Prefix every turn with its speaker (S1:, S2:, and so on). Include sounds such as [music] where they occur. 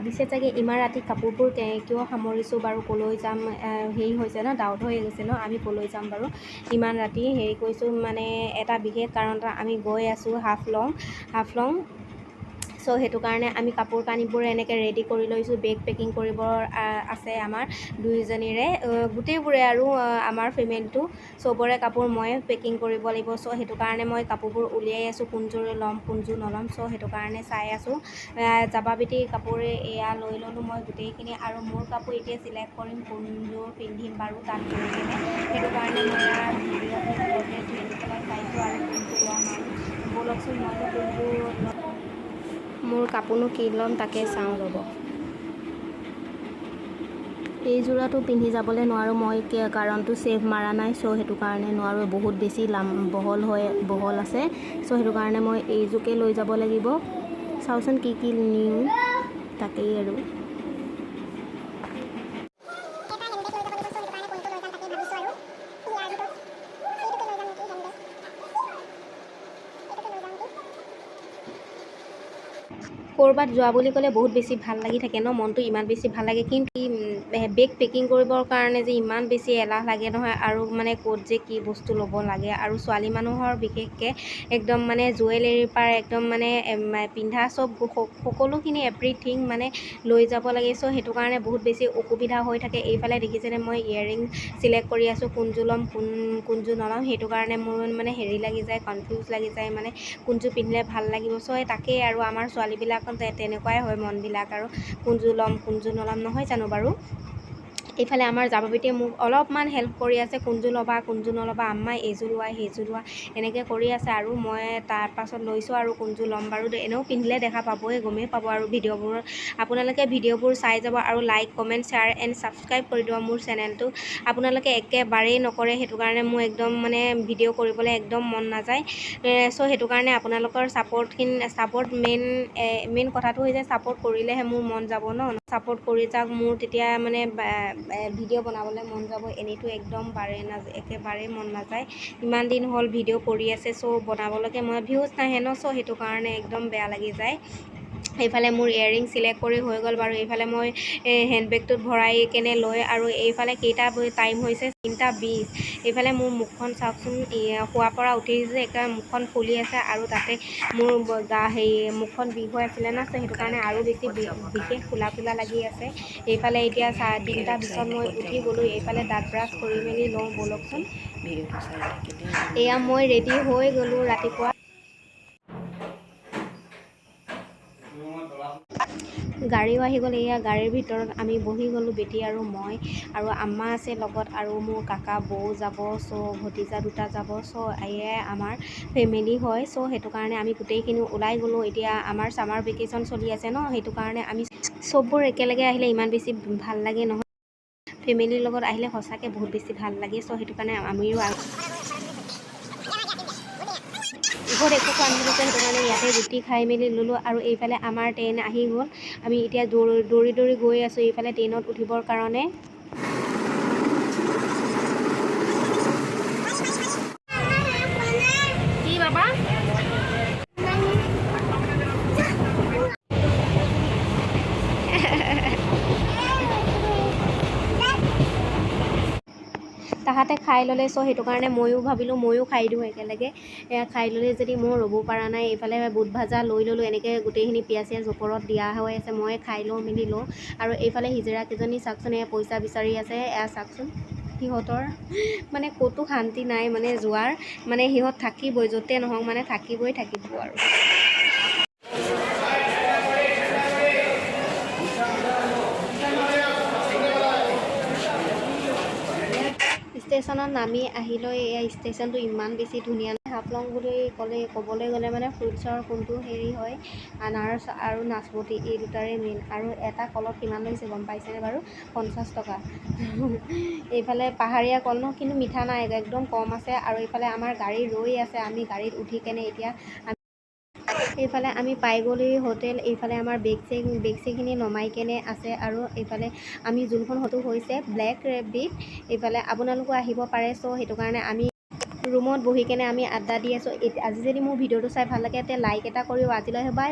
S1: ভাবিছে চাগে ইমান ৰাতি কাপোৰবোৰ কে- কিয় সামৰিছোঁ বাৰু ক'লৈ যাম? হেৰি হৈছে ন ডাউট হৈ গৈছে ন আমি ক'লৈ যাম বাৰু? ইমান ৰাতি হেৰি কৰিছোঁ মানে এটা বিশেষ কাৰণত আমি গৈ আছোঁ হাফলং হাফলং চ' সেইটো কাৰণে আমি কাপোৰ কানিবোৰ এনেকৈ ৰেডি কৰি লৈছোঁ বেগ পেকিং কৰিব আ- আছে আমাৰ দুয়োজনীৰে গোটেইবোৰে আৰু আমাৰ ফেমিলিটো চবৰে কাপোৰ ময়ে পেকিং কৰিব লাগিব। চ' সেইটো কাৰণে মই কাপোৰবোৰ উলিয়াই আছোঁ কোনযোৰ ল'ম কোনযোৰ নল'ম। চ' সেইটো কাৰণে চাই আছোঁ। যাবাবিতি কাপোৰ এয়া লৈ ল'লোঁ মই গোটেইখিনি আৰু মোৰ কাপোৰ এতিয়া চিলেক্ট কৰিম কোনযোৰ পিন্ধিম বাৰু তাত সেইটো কাৰণে মই ভিডিঅ'টো চাইছোঁ আৰু কোনযোৰ ল'ম আৰু। ব'লকচোন মইনো কোনযোৰ মোৰ কাপোৰনো কি ল'ম তাকে চাওঁ ৰ'ব। এইযোৰাটো পিন্ধি যাবলৈ নোৱাৰোঁ মই কাৰণটো ছেভ মাৰা নাই চ' সেইটো কাৰণে নোৱাৰোঁ। বহুত বেছি লাম বহল হৈ বহল আছে। চ' সেইটো কাৰণে মই এইযোৰকে লৈ যাব লাগিব। চাওঁচোন কি কি নিওঁ। তাকেই আৰু। ক'ৰবাত যোৱা বুলি ক'লে বহুত বেছি ভাল লাগি থাকে ন মনটো ইমান বেছি ভাল লাগে। কিন্তু বেগ পেকিং কৰিবৰ কাৰণে যে ইমান বেছি এলাহ লাগে নহয় আৰু মানে ক'ত যে কি বস্তু ল'ব লাগে। আৰু ছোৱালী মানুহৰ বিশেষকৈ একদম মানে জুৱেলাৰীৰ পৰা একদম মানে পিন্ধা চব সকলোখিনি এভৰিথিং মানে লৈ যাব লাগে। চ' সেইটো কাৰণে বহুত বেছি অসুবিধা হৈ থাকে। এইফালে দেখিছেনে মই ইয়েৰিং চিলেক্ট কৰি আছোঁ কোনযোৰ ল'ম কোন কোনযোৰ নল'ম সেইটো কাৰণে মোৰ মানে হেৰি লাগি যায় কনফিউজ লাগি যায় মানে কোনযোৰ পিন্ধিলে ভাল লাগিব। চ' তাকেই আৰু আমাৰ ছোৱালীবিলাক তে- তেনেকুৱাই হয় মনবিলাক আৰু কোনযোৰ ল'ম কোনযোৰ নল'ম নহয় জানো বাৰু? এইফালে আমাৰ যাববিতিয়ে মোক অলপমান হেল্প কৰি আছে কোনযোৰ ল'বা কোনযোৰ নল'বা আম্মা এইযোৰ লোৱা সেইযোৰ লোৱা এনেকৈ কৰি আছে আৰু মই তাৰ পাছত লৈছোঁ আৰু কোনযোৰ ল'ম বাৰু এনেও পিন্ধিলে দেখা পাবই গমেই পাব আৰু ভিডিঅ'বোৰত আপোনালোকে ভিডিঅ'বোৰ চাই যাব আৰু like comment share and subscribe কৰি দিব মোৰ চেনেলটো আপোনালোকে একেবাৰেই নকৰে সেইটো কাৰণে মোৰ একদম মানে ভিডিঅ' কৰিবলৈ একদম মন নাযায়। চ' সেইটো কাৰণে আপোনালোকৰ ছাপৰ্টখিনি ছাপৰ্ট মেইন মেইন কথাটো হৈছে ছাপৰ্ট কৰিলেহে মোৰ মন যাব ন? ছাপৰ্ট কৰি যাওক মোৰ তেতিয়া মানে ভিডিঅ' বনাবলৈ মন যাব এনেইতো একদম বাৰে নাযায় একেবাৰেই মন নাযায়। ইমান দিন হ'ল ভিডিঅ' কৰি আছে চ' বনাবলৈকে মই ভিউজ নাহে ন চ' সেইটো কাৰণে একদম বেয়া লাগি যায়। এইফালে মোৰ ইয়েৰিং চিলেক্ট কৰি হৈ গ'ল বাৰু। এইফালে মই হেণ্ডবেগটোত ভৰাই কেনে লৈ আৰু এইফালে কেইটা টাইম হৈছে তিনিটা বিছ। এইফালে মোৰ মুখখন চাওকচোন শোৱাৰ পৰা উঠি যে একেবাৰে মুখখন ফুলি আছে আৰু তাতে মোৰ গা হেৰি মুখখন বিষ হৈ আছিলে না সেইটো কাৰণে আৰু বেছি বিশেষ ফুলা ফুলা লাগি আছে। এইফালে এতিয়া চা তিনিটা পিছত মই উঠি গ'লোঁ এইফালে দাঁত ব্ৰাছ কৰি মেলি লওঁ ব'লকচোন। এয়া মই ৰেডি হৈ গ'লোঁ ৰাতিপুৱা। গাড়ীও আহি গ'ল এয়া গাড়ীৰ ভিতৰত আমি বহি গ'লোঁ বেটি আৰু মই আৰু আম্মা আছে লগত আৰু মোৰ কাকা বৌ যাব চ' ভতিজা দুটা যাব চ' এয়াই আমাৰ ফেমিলি হয়। চ' সেইটো কাৰণে আমি গোটেইখিনি ওলাই গ'লোঁ। এতিয়া আমাৰ ছামাৰ ভেকেশ্যন চলি আছে ন সেইটো কাৰণে আমি চববোৰ একেলগে আহিলে ইমান বেছি ভাল লাগে নহয়। ফেমিলিৰ লগত আহিলে সঁচাকৈ বহুত বেছি ভাল লাগে চ' সেইটো কাৰণে আমিও ঘৰত একো খোৱা নহ'লে সেইটো কাৰণে ইয়াতে ৰুটি খাই মেলি ল'লোঁ আৰু এইফালে আমাৰ ট্ৰেইন আহি গ'ল। আমি এতিয়া দৌৰি দৌৰি গৈ আছোঁ এইফালে ট্ৰেইনত উঠিবৰ কাৰণে কি বাবা তাহাঁতে খাই ল'লে। চ' সেইটো কাৰণে ময়ো ভাবিলোঁ ময়ো খাই দিওঁ একেলগে। এয়া খাই ল'লে যদি মই ৰ'ব পৰা নাই এইফালে বুট ভাজা লৈ ল'লোঁ এনেকৈ গোটেইখিনি পিঁয়াজ চিয়াজ ওপৰত দিয়া হৈ আছে মই খাই লওঁ মেলি লওঁ। আৰু এইফালে হিজৰাকেইজনী চাওকচোন এয়া পইচা বিচাৰি আছে। এয়া চাওকচোন সিহঁতৰ মানে ক'তো শান্তি নাই মানে যোৱাৰ মানে সিহঁত থাকিবই য'তে নহওক মানে থাকিবই থাকিব আৰু। ষ্টেচনত নামি আহিলৈ এয়া ষ্টেচনটো ইমান বেছি ধুনীয়া। হাফলং বুলি ক'লে ক'বলৈ গ'লে মানে ফ্ৰুটছৰ কোনটো হেৰি হয় আনাৰস আৰু নাচপতি এই দুটাৰে মেইন আৰু এটা কলত কিমান লৈছে গম পাইছেনে বাৰু? পঞ্চাছ টকা। [laughs] এইফালে পাহাৰীয়া কল ন কিন্তু মিঠা নাই একদম কম আছে। আৰু এইফালে আমাৰ গাড়ী ৰৈ আছে আমি গাড়ীত উঠি কেনে এতিয়া এইফালে আমি পাই গ'লোহি হোটেল এইফালে আমাৰ বেগ চেগ বেগ চেগখিনি নমাই কেনে আছে আৰু এইফালে আমি যোনখন হোটেল হৈছে ব্লেক ৰেবিট এইফালে আপোনালোকো আহিব পাৰে। চ' সেইটো কাৰণে আমি ৰুমত বহি কেনে আমি আড্ডা দি আছোঁ। আজি যদি মোৰ ভিডিঅ'টো চাই ভাল লাগে তে লাইক এটা কৰিব আজিলৈ। বাই